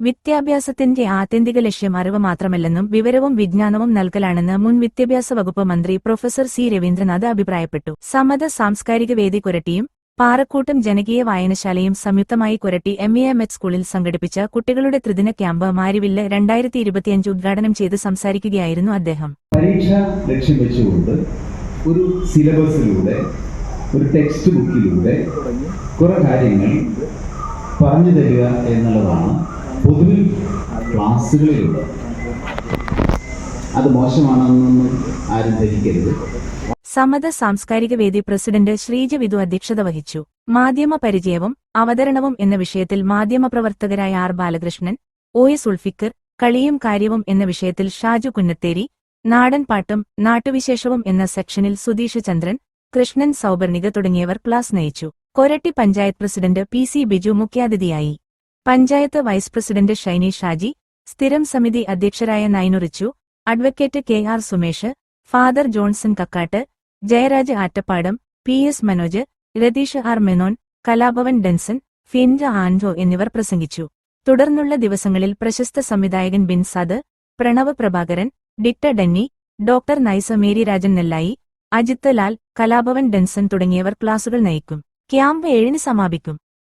വിദ്യാഭ്യാസത്തിന്റെ ആത്യന്തിക ലക്ഷ്യം അറിവ് മാത്രമല്ലെന്നും വിവരവും വിജ്ഞാനവും നൽകലാണെന്ന് മുൻ വിദ്യാഭ്യാസ വകുപ്പ് മന്ത്രി പ്രൊഫസർ സി രവീന്ദ്രനാഥ് അഭിപ്രായപ്പെട്ടു. സമത സാംസ്കാരിക വേദി കുരട്ടിയും പാറക്കൂട്ടും ജനകീയ വായനശാലയും സംയുക്തമായി Koratty M A M H സ്കൂളിൽ സംഘടിപ്പിച്ച കുട്ടികളുടെ ത്രിദിന ക്യാമ്പ് മാരിവില്ല് രണ്ടായിരത്തി ഇരുപത്തിയഞ്ച് ഉദ്ഘാടനം ചെയ്ത് സംസാരിക്കുകയായിരുന്നു അദ്ദേഹം. പരീക്ഷ ലക്ഷ്യം വെച്ചുകൊണ്ട് ഒരു സിലബസിലൂടെ ഒരു ടെക്സ്റ്റ് ബുക്കിലൂടെ കുറെ കാര്യങ്ങൾ പറഞ്ഞു തരിക എന്നുള്ളതാണ് പൊതുവിൽ ക്ലാസ്സുകളിലുള്ളത് അത് മോശമാണെന്നൊന്നും ആരും ധരിക്കരുത്. സമത സാംസ്കാരിക വേദി പ്രസിഡന്റ് ശ്രീജ വിധു അധ്യക്ഷത വഹിച്ചു. മാധ്യമ പരിചയവും അവതരണവും എന്ന വിഷയത്തിൽ മാധ്യമ പ്രവർത്തകരായ R Balakrishnan O S Ulfikar കളിയും കാര്യവും എന്ന വിഷയത്തിൽ ഷാജു കുന്നത്തേരി നാടൻ പാട്ടും നാട്ടുവിശേഷവും എന്ന സെക്ഷനിൽ സുധീഷ് ചന്ദ്രൻ കൃഷ്ണൻ സൗപർണിക തുടങ്ങിയവർ ക്ലാസ് നയിച്ചു. Koratty panchayat president P C Biju മുഖ്യാതിഥിയായി. പഞ്ചായത്ത് വൈസ് പ്രസിഡന്റ് ഷൈനി ഷാജി സ്ഥിരം സമിതി അധ്യക്ഷരായ നൈനുറിച്ചു advocate K R Sumesh father Johnson Kakkattu Jayaraj Attappadam P S Manoj Ratheesh R Menon Kalabhavan Denson ഫിൻജ ആൻഡോ എന്നിവർ പ്രസംഗിച്ചു. തുടർന്നുള്ള ദിവസങ്ങളിൽ പ്രശസ്ത സംവിധായകൻ Binsad Pranav Prabhakaran ഡിക്ടർ Denny doctor Naisa Mary Rajan Nellayi Ajith Lal Kalabhavan Denson തുടങ്ങിയവർ ക്ലാസുകൾ നയിക്കും. ക്യാമ്പ് ഏഴിന് സമാപിക്കും.